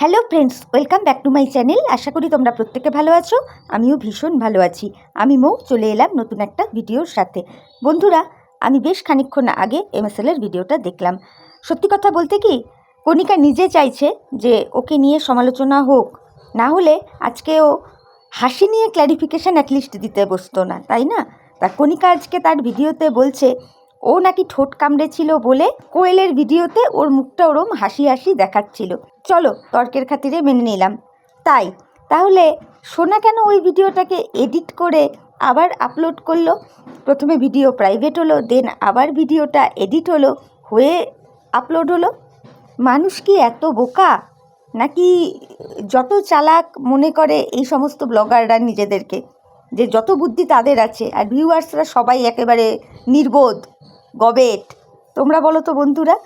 Hello friends, welcome back to my channel. আশা করি তোমরা প্রত্যেকে ভালো আছো, আমিও ভীষণ ভালো আছি। আমি মৌ, চলে এলাম নতুন একটা ভিডিওর সাথে। বন্ধুরা, আমি বেশ খানিকক্ষণ আগে এমএসএল এর ভিডিওটা দেখলাম। সত্যি কথা বলতে কি, কণিকা নিজে চাইছে যে ওকে নিয়ে সমালোচনা হোক। না হলে আজকে ও হাসি নিয়ে ক্ল্যারিফিকেশান অ্যাটলিস্ট দিতে বসতো না, তাই না? তা কণিকা আজকে তার ভিডিওতে বলছে ও নাকি ঠোঁট কামড়েছিল বলে কোয়েলের ভিডিওতে ওর মুখটা ওরম হাসি হাসি দেখাচ্ছিল। চলো তর্কের খাতিরে মেনে নিলাম। তাই, তাহলে সোনা কেন ওই ভিডিওটাকে এডিট করে আবার আপলোড করল? প্রথমে ভিডিও প্রাইভেট হলো, দেন আবার ভিডিওটা এডিট হলো, হয়ে আপলোড হলো? মানুষ কি এত বোকা? নাকি যত চালাক মনে করে এই সমস্ত ব্লগাররা নিজেদেরকে, যে যত বুদ্ধি তাদের আছে, আর ভিউয়ার্সরা সবাই একেবারে নির্বোধ? গবেট। তোমরা বলো তো বন্ধুরা,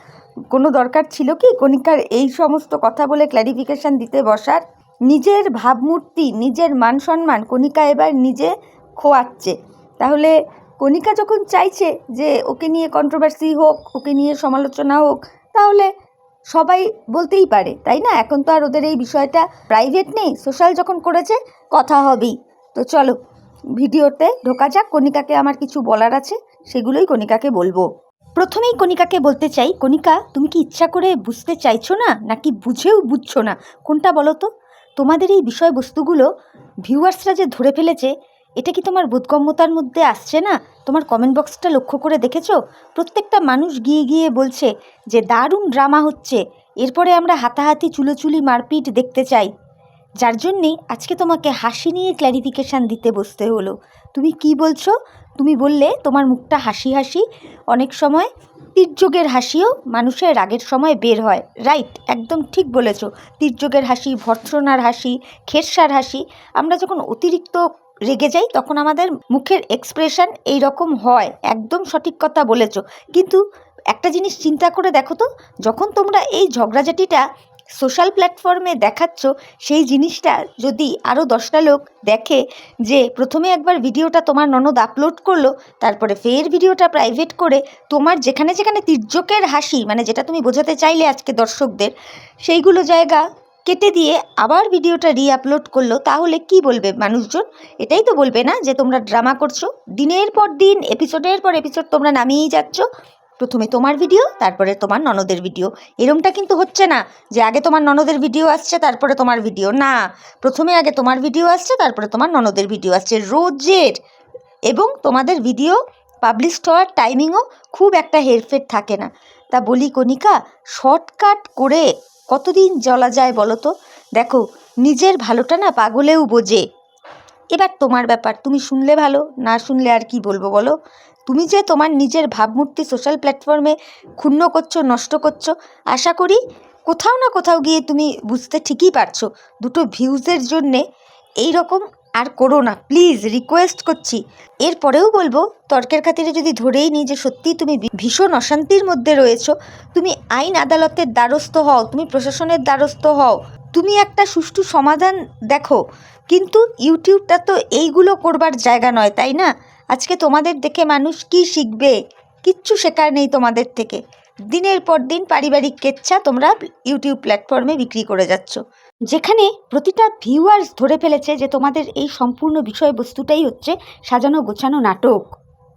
কোনো দরকার ছিল কি? কণিকার এই সমস্ত কথা বলে ক্ল্যারিফিকেশান দিতে বসার নিজের ভাবমূর্তি, নিজের মান সম্মান কণিকা এবার নিজে খোয়াচ্ছে। তাহলে কণিকা যখন চাইছে যে ওকে নিয়ে কন্ট্রোভার্সি হোক, ওকে নিয়ে সমালোচনা হোক, তাহলে সবাই বলতেই পারে, তাই না? এখন তো আর ওদের এই বিষয়টা প্রাইভেট নেই সোশ্যাল যখন করেছে, কথা হবেই। তো চলো, ভিডিওতে ঢোকা যাক, কণিকাকে আমার কিছু বলার আছে। সেগুলোই কণিকাকে বলব। প্রথমেই কণিকাকে বলতে চাই, কণিকা, তুমি কি ইচ্ছা করে বুঝতে চাইছো না, নাকি বুঝেও বুঝছ না? কোনটা বলো তো? তোমাদের এই বিষয়বস্তুগুলো ভিউয়ার্সরা যে ধরে ফেলেছে, এটা কি তোমার বোধগম্যতার মধ্যে আসছে না? তোমার কমেন্ট বক্সটা লক্ষ্য করে দেখেছ? প্রত্যেকটা মানুষ গিয়ে গিয়ে বলছে যে, দারুণ ড্রামা হচ্ছে। এরপরে আমরা হাতাহাতি চুলোচুলি মারপিট দেখতে চাই। যার জন্যে আজকে তোমাকে হাসি নিয়ে ক্ল্যারিফিকেশান দিতে বসতে হলো। তুমি কি বলছো? তুমি বললে তোমার মুখটা হাসি হাসি, অনেক সময় তীর্যকের হাসিও মানুষের রাগের সময় বের হয়। রাইট একদম ঠিক বলেছ। তীর্যকের হাসি, ভর্ৎসনার হাসি খেরসার হাসি, আমরা যখন অতিরিক্ত রেগে যাই, তখন আমাদের মুখের এক্সপ্রেশন এই রকম হয়। একদম সঠিক কথা বলেছ। কিন্তু একটা জিনিস চিন্তা করে দেখো তো, যখন তোমরা এই ঝগড়াঝাটিটা সোশ্যাল প্ল্যাটফর্মে দেখাচ্ছ, সেই জিনিসটা যদি আরও দশটা লোক দেখে যে প্রথমে একবার ভিডিওটা তোমার ননদ আপলোড করল, তারপরে ফের ভিডিওটা প্রাইভেট করে তোমার যেখানে যেখানে তির্যকের হাসি মানে যেটা তুমি বোঝাতে চাইলে আজকে দর্শকদের, সেইগুলো জায়গা কেটে দিয়ে আবার ভিডিওটা রি আপলোড করল, তাহলে কি বলবে মানুষজন? এটাই তো বলবে না যে তোমরা ড্রামা করছ। দিনের পর দিন এপিসোডের পর এপিসোড তোমরা নামিয়েই যাচ্ছ। প্রথমে তোমার ভিডিও তারপরে তোমার ননদের ভিডিও এরমটা কিন্তু হচ্ছে না যে আগে তোমার ননদের ভিডিও আসছে, তারপরে তোমার ভিডিও না, প্রথমে আগে তোমার ভিডিও আসছে, তারপরে তোমার ননদের ভিডিও আসছে। রোজের এবং তোমাদের ভিডিও পাবলিশ হওয়ার টাইমিংও খুব একটা হেরফের থাকে না। তা বলি কণিকা শর্টকাট করে কতদিন চলা যায় বলো তো? দেখো, নিজের ভালোটা না পাগলেও বোঝে। এবার তোমার ব্যাপার, তুমি শুনলে ভালো, না শুনলে আর কি বলব বলো? তুমি যে তোমার নিজের ভাবমূর্তি সোশ্যাল প্ল্যাটফর্মে ক্ষুণ্ণ করছ, নষ্ট করছ, আশা করি কোথাও না কোথাও গিয়ে তুমি বুঝতে ঠিকই পারছ। দুটো ভিউজের জন্যে এই রকম আর করো না। প্লিজ রিকোয়েস্ট করছি। এরপরেও বলব, তর্কের খাতিরে যদি ধরেই নিই যে সত্যিই তুমি ভীষণ অশান্তির মধ্যে রয়েছো, তুমি আইন আদালতের দ্বারস্থ হও, তুমি প্রশাসনের দ্বারস্থ হও। তুমি একটা সুষ্ঠু সমাধান দেখো। কিন্তু ইউটিউবটা তো এইগুলো করবার জায়গা নয়, তাই না? আজকে তোমাদের দেখে মানুষ কি শিখবে? কিচ্ছু শেখার নেই তোমাদের থেকে। দিনের পর দিন পারিবারিক কেচ্ছা তোমরা ইউটিউব প্ল্যাটফর্মে বিক্রি করে যাচ্ছ। যেখানে প্রতিটা ভিউয়ার্স ধরে ফেলেছে যে তোমাদের এই সম্পূর্ণ বিষয়বস্তুটাই হচ্ছে সাজানো গোছানো নাটক।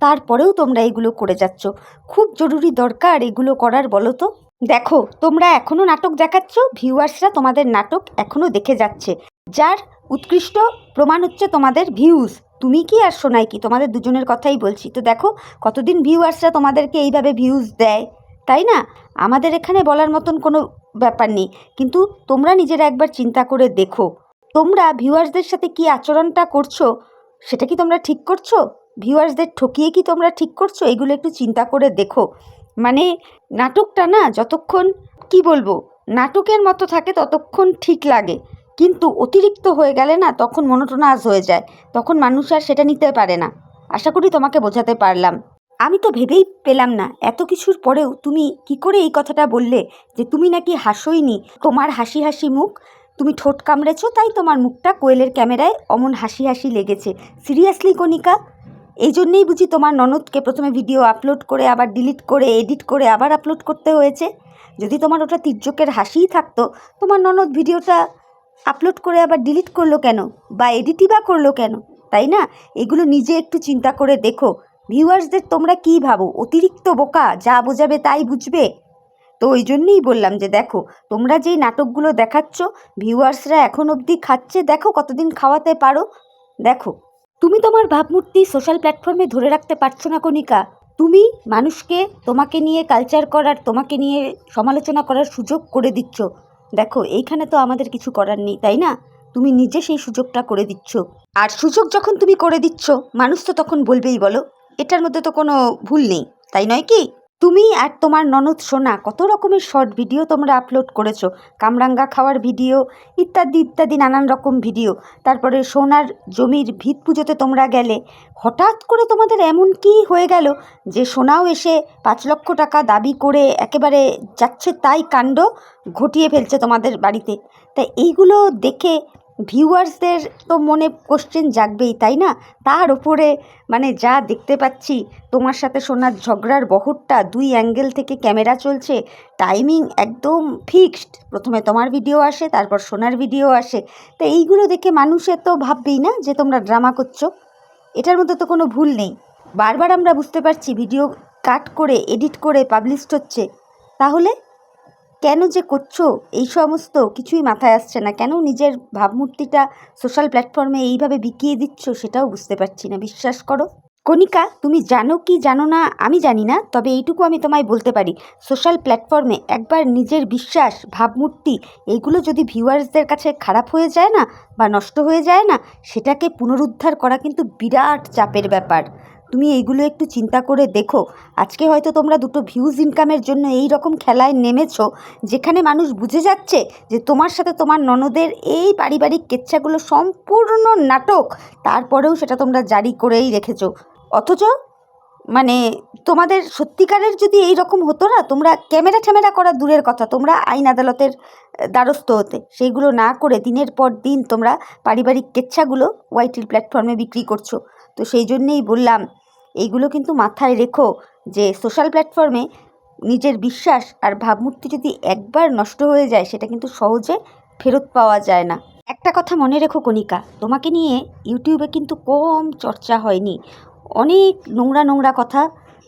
তারপরেও তোমরা এগুলো করে যাচ্ছ। খুব জরুরি দরকার এগুলো করার, বলো তো? দেখো, তোমরা এখনও নাটক দেখাচ্ছ ভিউয়ার্সরা তোমাদের নাটক এখনও দেখে যাচ্ছে। যার উৎকৃষ্ট প্রমাণ হচ্ছে তোমাদের ভিউজ তুমি কি আর শোনাই কি? তোমাদের দুজনের কথাই বলছি। তো দেখো, কতদিন ভিউয়ার্সরা তোমাদেরকে এইভাবে ভিউজ দেয়, তাই না? আমাদের এখানে বলার মতন কোনো ব্যাপার নেই। কিন্তু তোমরা নিজেরা একবার চিন্তা করে দেখো। তোমরা ভিউয়ার্সদের সাথে কি আচরণটা করছ, সেটা কি তোমরা ঠিক করছ? ভিউয়ার্সদের ঠকিয়ে কি তোমরা ঠিক করছ? এগুলো একটু চিন্তা করে দেখো। মানে নাটকটা না, যতক্ষণ, কি বলব, নাটকের মতো থাকে ততক্ষণ ঠিক লাগে। কিন্তু অতিরিক্ত হয়ে গেলে না তখন মনোটোনাস হয়ে যায়। তখন মানুষ আর সেটা নিতে পারে না। আশা করি তোমাকে বোঝাতে পারলাম। আমি তো ভেবেই পেলাম না। এত কিছুর পরেও তুমি কি করে এই কথাটা বললে যে তুমি নাকি হাসোইনি? তোমার হাসি হাসি মুখ? তুমি ঠোঁট কামড়েছো, তাই তোমার মুখটা কোয়েলের ক্যামেরায় অমন হাসি হাসি লেগেছে। সিরিয়াসলি, কণিকা? এই জন্যেই বুঝি তোমার ননদকে প্রথমে ভিডিও আপলোড করে, আবার ডিলিট করে, এডিট করে, আবার আপলোড করতে হয়েছে। যদি তোমার ওটা তির্যকের হাসিই থাকতো, তোমার ননদ ভিডিওটা আপলোড করে আবার ডিলিট করল কেন? বা এডিটই বা করল কেন? তাই না? এগুলো নিজে একটু চিন্তা করে দেখো। ভিউয়ার্সদের তোমরা কী ভাবো? অতিরিক্ত বোকা? যা বোঝাবে তাই বুঝবে? তো ওই জন্যই বললাম যে দেখো, তোমরা যেই নাটকগুলো দেখাচ্ছ ভিউয়ার্সরা এখন অবধি খাচ্ছে, দেখো কতদিন খাওয়াতে পারো। দেখো, তুমি তোমার ভাবমূর্তি সোশ্যাল প্ল্যাটফর্মে ধরে রাখতে পারছ না কণিকা। তুমি মানুষকে তোমাকে নিয়ে কালচার করার, তোমাকে নিয়ে সমালোচনা করার সুযোগ করে দিচ্ছ। দেখো, এইখানে তো আমাদের কিছু করার নেই, তাই না? তুমি নিজে সেই সুযোগটা করে দিচ্ছ। আর সুযোগ যখন তুমি করে দিচ্ছ, মানুষ তো তখন বলবেই বলো। এটার মধ্যে তো কোনো ভুল নেই, তাই নয় কি? তুমি আর তোমার ননদ সোনা, কত রকমের শর্ট ভিডিও তোমরা আপলোড করেছ? কামরাঙ্গা খাওয়ার ভিডিও ইত্যাদি ইত্যাদি, নানান রকম ভিডিও তারপরে সোনার জমির ভিত পুজোতে তোমরা গেলে। হঠাৎ করে তোমাদের এমন কি হয়ে গেল যে সোনাও এসে পাঁচ লক্ষ টাকা দাবি করে একেবারে যাচ্ছে তাই কাণ্ড ঘটিয়ে ফেলছে তোমাদের বাড়িতে? তাই এইগুলো দেখে ভিউয়ার্সদের তো মনে কোশ্চেন জাগবেই, তাই না? তার ওপরে মানে যা দেখতে পাচ্ছি, তোমার সাথে সোনার ঝগড়ার বহরটা দুই অ্যাঙ্গেল থেকে ক্যামেরা চলছে টাইমিং একদম ফিক্সড প্রথমে তোমার ভিডিও আসে, তারপর সোনার ভিডিও আসে। তো এইগুলো দেখে মানুষের তো ভাববেই না যে তোমরা ড্রামা করছ। এটার মধ্যে তো কোনো ভুল নেই। বারবার আমরা বুঝতে পারছি ভিডিও কাট করে এডিট করে পাবলিশড হচ্ছে। তাহলে কেন যে করছ? এই সমস্ত কিছুই মাথায় আসছে না। কেন নিজের ভাবমূর্তিটা সোশ্যাল প্ল্যাটফর্মে এইভাবে বিকিয়ে দিচ্ছ সেটাও বুঝতে পারছি না। বিশ্বাস করো। কণিকা, তুমি জানো কি জানো না? আমি জানি না, তবে এইটুকু আমি তোমায় বলতে পারি। সোশ্যাল প্ল্যাটফর্মে একবার নিজের বিশ্বাস, ভাবমূর্তি এইগুলো যদি ভিউয়ার্সদের কাছে খারাপ হয়ে যায় না বা নষ্ট হয়ে যায় না, সেটাকে পুনরুদ্ধার করা কিন্তু বিরাট চাপের ব্যাপার। তুমি এইগুলো একটু চিন্তা করে দেখো। আজকে হয়তো তোমরা দুটো ভিউজ ইনকামের জন্য এই রকম খেলায় নেমেছো, যেখানে মানুষ বুঝে যাচ্ছে যে তোমার সাথে তোমার ননদের এই পারিবারিক কেচ্ছাগুলো সম্পূর্ণ নাটক, তারপরেও সেটা তোমরা জারি করেই রেখেছো। অথচ মানে তোমাদের সত্যিকারের যদি এই রকম হতো না, তোমরা ক্যামেরা ঠ্যামেরা করা দূরের কথা, তোমরা আইন আদালতের দ্বারস্থ হতে। সেইগুলো না করে দিনের পর দিন তোমরা পারিবারিক কেচ্ছাগুলো ওয়াইটির প্ল্যাটফর্মে বিক্রি করছ। তো সেই জন্যেই বললাম এইগুলো কিন্তু মাথায় রেখো যে সোশ্যাল প্ল্যাটফর্মে নিজের বিশ্বাস আর ভাবমূর্তি যদি একবার নষ্ট হয়ে যায়, সেটা কিন্তু সহজে ফেরত পাওয়া যায় না। একটা কথা মনে রেখো কণিকা, তোমাকে নিয়ে ইউটিউবে কিন্তু কম চর্চা হয়নি। অনেক নোংরা নোংরা কথা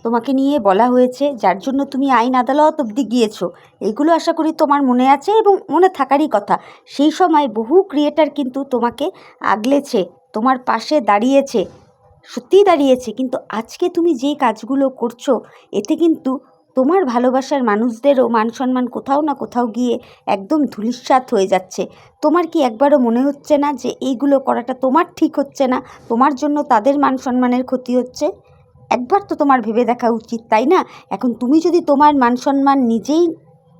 তোমাকে নিয়ে বলা হয়েছে, যার জন্য তুমি আইন আদালত অবধি গিয়েছো। এইগুলো আশা করি তোমার মনে আছে এবং মনে থাকারই কথা। সেই সময় বহু ক্রিয়েটার কিন্তু তোমাকে আগলেছে, তোমার পাশে দাঁড়িয়েছে। সত্যিই দাঁড়িয়েছে। কিন্তু আজকে তুমি যেই কাজগুলো করছ, এতে কিন্তু তোমার ভালোবাসার মানুষদেরও মান সম্মান কোথাও না কোথাও গিয়ে একদম ধূলিসাৎ হয়ে যাচ্ছে। তোমার কি একবারও মনে হচ্ছে না যে এইগুলো করাটা তোমার ঠিক হচ্ছে না? তোমার জন্য তাদের মান সম্মানের ক্ষতি হচ্ছে? একবার তো তোমার ভেবে দেখা উচিত, তাই না? এখন তুমি যদি তোমার মান সম্মান নিজেই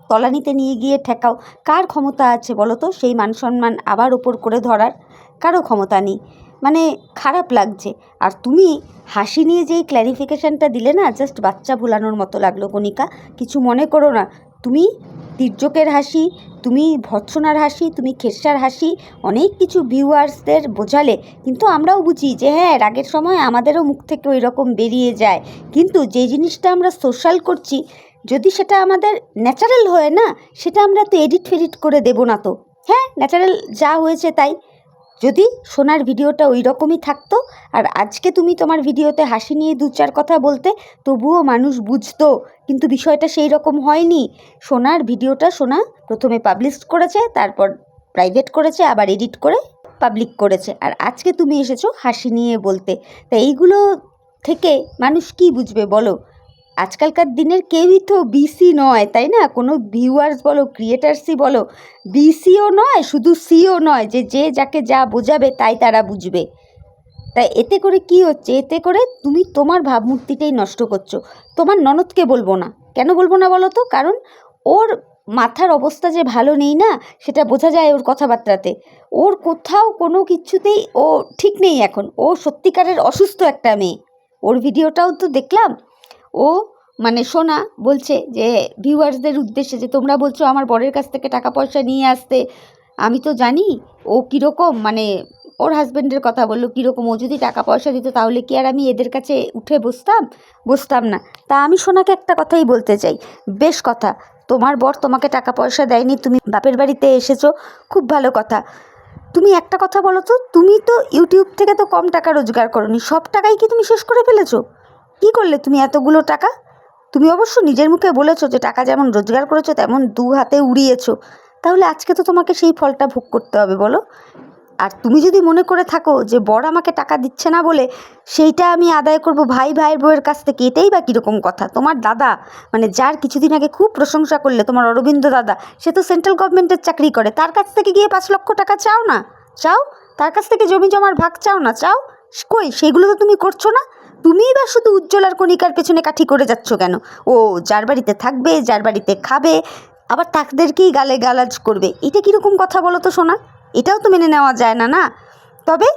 তলানিতে নিয়ে গিয়ে ঠেকাও, কার ক্ষমতা আছে বলো তো? সেই মান সম্মান আবার ওপর করে ধরার। কারও ক্ষমতা নেই। মানে খারাপ লাগছে। আর তুমি হাসি নিয়ে যেই ক্ল্যারিফিকেশানটা দিলে না জাস্ট বাচ্চা ভুলানোর মতো লাগল কণিকা। কিছু মনে করো না। তুমি তির্যকের হাসি, তুমি ভৎসনার হাসি, তুমি খেসার হাসি, অনেক কিছু ভিউয়ার্সদের বোঝালে। কিন্তু আমরাও বুঝি যে হ্যাঁ রাগের সময় আমাদেরও মুখ থেকে ওই রকম বেরিয়ে যায়। কিন্তু যে জিনিসটা আমরা সোশ্যাল করছি, যদি সেটা আমাদের ন্যাচারাল হয় না, সেটা আমরা তো এডিট ফেডিট করে দেবো না তো। হ্যাঁ ন্যাচারাল যা হয়েছে তাই। যদি সোনার ভিডিওটা ওই রকমই থাকতো, আর আজকে তুমি তোমার ভিডিওতে হাসি নিয়ে দু চার কথা বলতে, তবুও মানুষ বুঝতো, কিন্তু বিষয়টা সেই রকম হয়নি। সোনার ভিডিওটা সোনা প্রথমে পাবলিশ করেছে, তারপর প্রাইভেট করেছে, আবার এডিট করে পাবলিক করেছে। আর আজকে তুমি এসেছ হাসি নিয়ে বলতে। তা এইগুলো থেকে মানুষ কি বুঝবে বলো? আজকালকার দিনের কেউই তো বিসি নয়, তাই না? কোনো ভিউয়ার্স বলো ক্রিয়েটার্সই বলো বিসিও নয়, শুধু সিও নয়, যে যে যাকে যা বোঝাবে তাই তারা বুঝবে। তাই এতে করে কি হচ্ছে? এতে করে তুমি তোমার ভাবমূর্তিটাই নষ্ট করছ। তোমার ননদকে বলব না। কেন বলব না বলো তো? কারণ ওর মাথার অবস্থা যে ভালো নেই না, সেটা বোঝা যায় ওর কথাবার্তাতে। ওর কোথাও কোনো কিছুতেই ও ঠিক নেই এখন। ও সত্যিকারের অসুস্থ একটা মেয়ে। ওর ভিডিওটাও তো দেখলাম। ও মানে সোনা বলছে যে ভিউয়ার্সদের উদ্দেশ্যে যে, তোমরা বলছো আমার বরের কাছ থেকে টাকা পয়সা নিয়ে আসতে, আমি তো জানি ও কীরকম মানে ওর হাজব্যান্ডের কথা বলল কীরকম, ও যদি টাকা পয়সা দিত তাহলে কি আর আমি এদের কাছে উঠে বসতাম? বসতাম না। তা আমি সোনাকে একটা কথাই বলতে চাই, বেশ কথা, তোমার বর তোমাকে টাকা পয়সা দেয়নি, তুমি বাপের বাড়িতে এসেছ, খুব ভালো কথা। তুমি একটা কথা বলো তো, তুমি তো ইউটিউব থেকে তো কম টাকা রোজগার করনি, সব টাকাই কি তুমি শেষ করে ফেলেছো? কি করলে তুমি এতগুলো টাকা? তুমি অবশ্য নিজের মুখে বলেছ যে টাকা যেমন রোজগার করেছ, তেমন দু হাতে উড়িয়েছো। তাহলে আজকে তো তোমাকে সেই ফলটা ভোগ করতে হবে, বলো? আর তুমি যদি মনে করে থাকো যে বর আমাকে টাকা দিচ্ছে না বলে, সেইটা আমি আদায় করব ভাই ভাইয়ের বউয়ের কাছ থেকে, এটাই বা কীরকম কথা? তোমার দাদা মানে যার কিছুদিন আগে খুব প্রশংসা করলে, তোমার অরবিন্দ দাদা, সে তো সেন্ট্রাল গভর্নমেন্টের চাকরি করে, তার কাছ থেকে গিয়ে পাঁচ লক্ষ টাকা চাও না? চাও? তার কাছ থেকে জমি জমার ভাগ চাও না? চাও? কই? সেগুলো তো তুমি করছ না? তুমিই বা শুধু উজ্জ্বল আর কণিকার পেছনে কাঠি করে যাচ্ছ কেন? ও যার বাড়িতে থাকবে, যার বাড়িতে খাবে, আবার তাকদেরকেই গালে গালাজ করবে। এটা কীরকম কথা বলো তো সোনা? এটাও তো মেনে নেওয়া যায় না না? তবে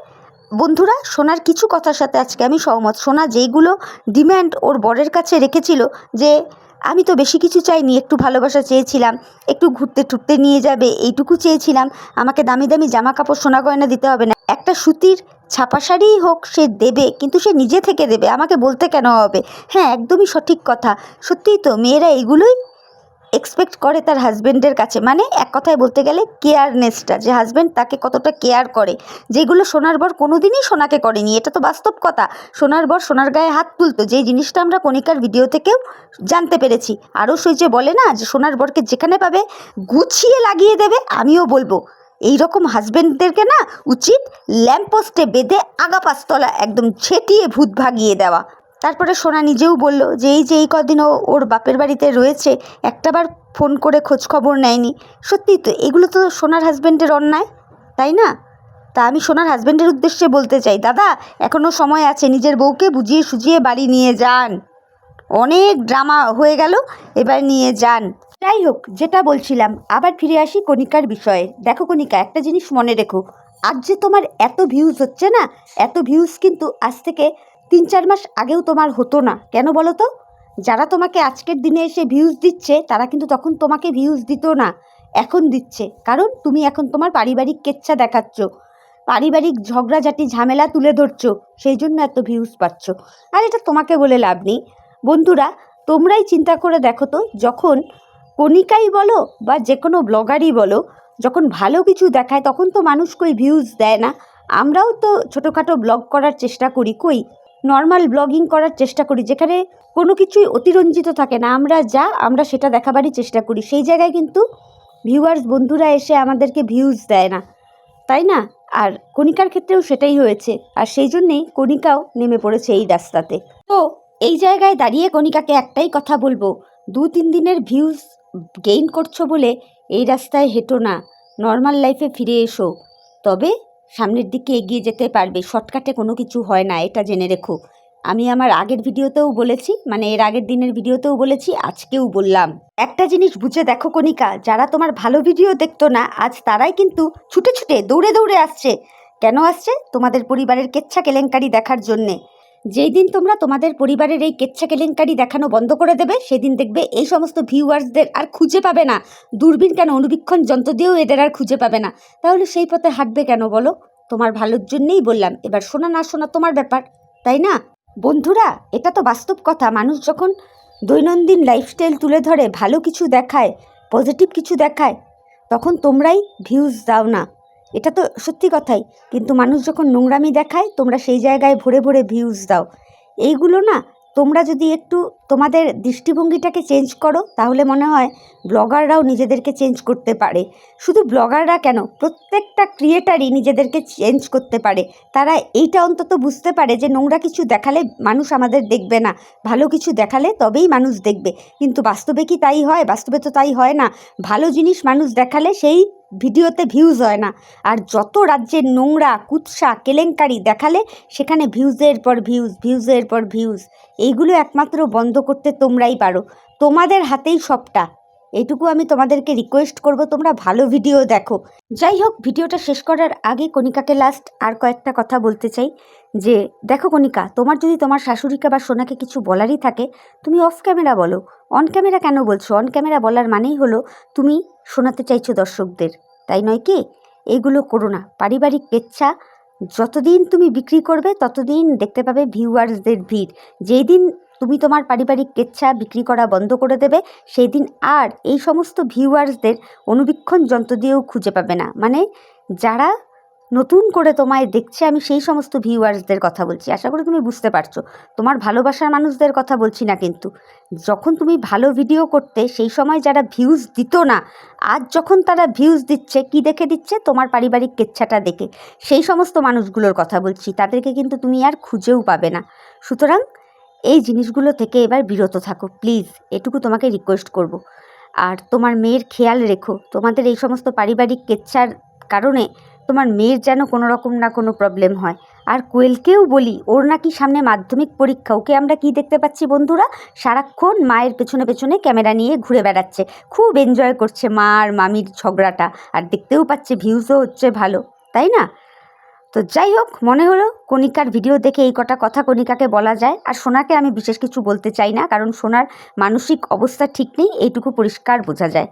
বন্ধুরা, সোনার কিছু কথার সাথে আজকে আমি সহমত। সোনা যেইগুলো ডিম্যান্ড ওর বরের কাছে রেখেছিল যে আমি তো বেশি কিছু চাইনি, একটু ভালোবাসা চেয়েছিলাম, একটু ঘুরতে টুরতে নিয়ে যাবে, এইটুকু চেয়েছিলাম, আমাকে দামি দামি জামা কাপড় সোনা গয়না দিতে হবে না। একটা সুতির ছাপা শাড়িই হোক সে দেবে, কিন্তু সে নিজে থেকে দেবে, আমাকে বলতে কেন হবে? হ্যাঁ একদমই সঠিক কথা। সত্যিই তো, মেয়েরা এগুলোই এক্সপেক্ট করে তার হাজব্যান্ডের কাছে। মানে এক কথায় বলতে গেলে কেয়ারনেসটা যে হাজব্যান্ড তাকে কতটা কেয়ার করে। যেগুলো সোনার বর কোনোদিনই সোনাকে করেনি, এটা তো বাস্তব কথা। সোনার বর সোনার গায়ে হাত তুলতো, যেই জিনিসটা আমরা কণিকার ভিডিও থেকেও জানতে পেরেছি। আরও সেই যে বলে না, যে সোনার বরকে যেখানে পাবে, গুছিয়ে লাগিয়ে দেবে, আমিও বলব। এই রকম হাজব্যান্ডদেরকে না উচিত ল্যাম্পপোস্টে বেঁধে আগা পাঁচতলা একদম ছেটিয়ে ভূত ভাগিয়ে দেওয়া। তারপরে সোনা নিজেও বলল যে এই যে এই কদিন ওর বাপের বাড়িতে রয়েছে, একটাবার ফোন করে খোঁজ খবর নেয়নি। সত্যিই তো, এগুলো তো সোনার হাজব্যান্ডের অন্যায়, তাই না? তা আমি সোনার হাজব্যান্ডের উদ্দেশ্যে বলতে চাই, দাদা এখনও সময় আছে, নিজের বউকে বুঝিয়ে সুজিয়ে বাড়ি নিয়ে যান। অনেক ড্রামা হয়ে গেল, এবার নিয়ে যান। যাই হোক, যেটা বলছিলাম, আবার ফিরে আসি কণিকার বিষয়ে। দেখো কণিকা, একটা জিনিস মনে রেখো, আজ যে তোমার এত ভিউজ হচ্ছে না, এত ভিউজ কিন্তু আজ থেকে তিন চার মাস আগেও তোমার হতো না। কেন বলো তো? যারা তোমাকে আজকের দিনে এসে ভিউজ দিচ্ছে, তারা কিন্তু তখন তোমাকে ভিউজ দিত না, এখন দিচ্ছে। কারণ তুমি এখন তোমার পারিবারিক কেচ্ছা দেখাচ্ছ, পারিবারিক ঝগড়াঝাটি, ঝামেলা তুলে ধরছো, সেই জন্য এত ভিউজ পাচ্ছ। আর এটা তোমাকে বলে লাভ নেই। বন্ধুরা, তোমরাই চিন্তা করে দেখো তো, যখন কণিকাই বলো বা যে কোনো ব্লগারই বলো, যখন ভালো কিছু দেখায়, তখন তো মানুষ কই ভিউজ দেয় না। আমরাও তো ছোটোখাটো ব্লগ করার চেষ্টা করি, কই? নর্মাল ব্লগিং করার চেষ্টা করি, যেখানে কোনো কিছুই অতিরঞ্জিত থাকে না। আমরা যা, আমরা সেটা দেখাবারই চেষ্টা করি। সেই জায়গায় কিন্তু ভিউয়ার্স বন্ধুরা এসে আমাদেরকে ভিউজ দেয় না। তাই না? আর কণিকার ক্ষেত্রেও সেটাই হয়েছে। আর সেই জন্যেই কণিকাও নেমে পড়েছে এই রাস্তাতে। তো এই জায়গায় দাঁড়িয়ে কণিকাকে একটাই কথা বলব, দু তিন দিনের ভিউজ গেইন করছ বলে এই রাস্তায় হেঁটো না। নর্মাল লাইফে ফিরে এসো। তবে সামনের দিকে এগিয়ে যেতে পারবে। শর্টকাটে কোনো কিছু হয় না, এটা জেনে রেখো। আমি আমার আগের ভিডিওতেও বলেছি মানে এর আগের দিনের ভিডিওতেও বলেছি, আজকেও বললাম। একটা জিনিস বুঝে দেখো কণিকা, যারা তোমার ভালো ভিডিও দেখতো না, আজ তারাই কিন্তু ছুটে ছুটে দৌড়ে দৌড়ে আসছে। কেন আসছে? তোমাদের পরিবারের কেচ্ছা কেলেঙ্কারি দেখার জন্যে। যেই দিন তোমরা তোমাদের পরিবারের এই কেচ্ছা কেলেঙ্কারি দেখানো বন্ধ করে দেবে, সেদিন দেখবে এই সমস্ত ভিউয়ার্সদের আর খুঁজে পাবে না। দূরবীন কেন, অনুবীক্ষণ যন্ত্র দিয়েও এদের আর খুঁজে পাবে না। তাহলে সেই পথে হাঁটবে কেন বলো? তোমার ভালোর জন্যেই বললাম, এবার শোনা না শোনা তোমার ব্যাপার, তাই না? বন্ধুরা, এটা তো বাস্তব কথা। মানুষ যখন দৈনন্দিন লাইফস্টাইল তুলে ধরে, ভালো কিছু দেখায় পজিটিভ কিছু দেখায়, তখন তোমরাই ভিউজ দাও না। এটা তো সত্যি কথাই। কিন্তু মানুষ যখন নোংরামি দেখায়, তোমরা সেই জায়গায় ভরে ভরে ভিউজ দাও। এইগুলো না, তোমরা যদি একটু তোমাদের দৃষ্টিভঙ্গিটাকে চেঞ্জ করো, তাহলে মনে হয় ব্লগাররাও নিজেদেরকে চেঞ্জ করতে পারে। শুধু ব্লগাররা কেন? প্রত্যেকটা ক্রিয়েটারই নিজেদেরকে চেঞ্জ করতে পারে। তারা এইটা অন্তত বুঝতে পারে যে নোংরা কিছু দেখালে মানুষ আমাদের দেখবে না। ভালো কিছু দেখালে তবেই মানুষ দেখবে। কিন্তু বাস্তবে কি তাই হয়? বাস্তবে তো তাই হয় না। ভালো জিনিস মানুষ দেখালে সেই ভিডিওতে ভিউজ হয় না। আর যত রাজ্যের নোংরা, কুৎসা, কেলেঙ্কারি দেখালে সেখানে ভিউজের পর ভিউজ ভিউজের পর ভিউজ এইগুলো একমাত্র বন্ধ করতে তোমরাই পারো। তোমাদের হাতেই সবটা। এইটুকু আমি তোমাদেরকে রিকোয়েস্ট করব, তোমরা ভালো ভিডিও দেখো। যাই হোক ভিডিওটা শেষ করার আগে কণিকাকে লাস্ট আর কয়েকটা কথা বলতে চাই, যে দেখো কণিকা, তোমার যদি তোমার শাশুড়িকে বা সোনাকে কিছু বলারই থাকে, তুমি অফ ক্যামেরা বলো। অন ক্যামেরা কেন বলছো? অন ক্যামেরা বলার মানেই হলো, তুমি শোনাতে চাইছো দর্শকদের। তাই নয় কি? এইগুলো করো না। পারিবারিক কেচ্ছা যতদিন তুমি বিক্রি করবে, ততদিন দেখতে পাবে ভিউয়ার্সদের ভিড়। যেই দিন তুমি তোমার পারিবারিক কেচ্ছা বিক্রি করা বন্ধ করে দেবে সেই দিন আর এই সমস্ত ভিউয়ার্সদের অনুবীক্ষণ যন্ত্র দিয়েও খুঁজে পাবে না। মানে যারা নতুন করে তোমায় দেখছে, আমি সেই সমস্ত ভিউয়ার্সদের কথা বলছি। আশা করি তুমি বুঝতে পারছ। তোমার ভালোবাসার মানুষদের কথা বলছি না কিন্তু। যখন তুমি ভালো ভিডিও করতে, সেই সময় যারা ভিউজ দিত না, আজ যখন তারা ভিউজ দিচ্ছে, কি দেখে দিচ্ছে? তোমার পারিবারিক কেচ্ছাটা দেখে। সেই সমস্ত মানুষগুলোর কথা বলছি। তাদেরকে কিন্তু তুমি আর খুঁজেও পাবে না। সুতরাং এই জিনিসগুলো থেকে এবার বিরত থাকো প্লিজ এটুকু তোমাকে রিকোয়েস্ট করব। আর তোমার মেয়ের খেয়াল রেখো, তোমাদের এই সমস্ত পারিবারিক কেচ্ছার কারণে তোমার মেয়ের যেন কোনো রকম না কোনো প্রবলেম হয়। আর কোয়েলকেও বলি, ওর নাকি সামনে মাধ্যমিক পরীক্ষা, ওকে আমরা কি দেখতে পাচ্ছি বন্ধুরা? সারাক্ষণ মায়ের পেছনে পেছনে ক্যামেরা নিয়ে ঘুরে বেড়াচ্ছে, খুব এনজয় করছে মা আর মামির ঝগড়াটা, আর দেখতেও পাচ্ছে ভিউজও হচ্ছে ভালো, তাই না? তো যাই হোক, মনে হলো কণিকার ভিডিও দেখে এই কটা কথা কণিকাকে বলা যায়। আর সোনাকে আমি বিশেষ কিছু বলতে চাই না, কারণ সোনার মানসিক অবস্থা ঠিক নেই, এইটুকু পরিষ্কার বোঝা যায়।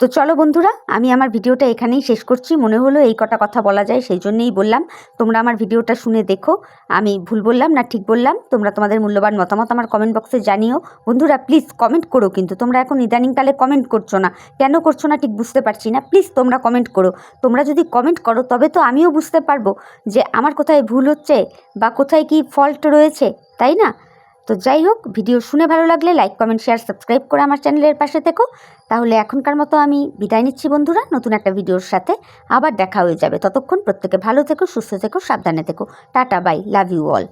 তো চলো বন্ধুরা, আমি আমার ভিডিওটা এখানেই শেষ করছি। মনে হলো এই কটা কথা বলা যায়, সেই জন্যেই বললাম, তোমরা আমার ভিডিওটা শুনে দেখো। আমি ভুল বললাম না ঠিক বললাম? তোমরা তোমাদের মূল্যবান মতামত আমার কমেন্ট বক্সে জানিও। বন্ধুরা প্লিজ কমেন্ট করো কিন্তু, তোমরা এখন ইদানিংকালে কমেন্ট করছ না। কেন করছ না ঠিক বুঝতে পারছি না। প্লিজ তোমরা কমেন্ট করো। তোমরা যদি কমেন্ট করো, তবে তো আমিও বুঝতে পারব যে আমার কোথায় ভুল হচ্ছে বা কোথায় কি ফল্ট রয়েছে, তাই না? তো যাই হোক, ভিডিও শুনে ভালো লাগলে লাইক কমেন্ট শেয়ার সাবস্ক্রাইব করে আমার চ্যানেলের পাশে থেকো। তাহলে এখনকার মতো আমি বিদায় নিচ্ছি বন্ধুরা, নতুন একটা ভিডিওর সাথে আবার দেখা হয়ে যাবে। ততক্ষণ প্রত্যেকে ভালো থেকো, সুস্থ থেকো, সাবধানে থেকো। Tata bye love you all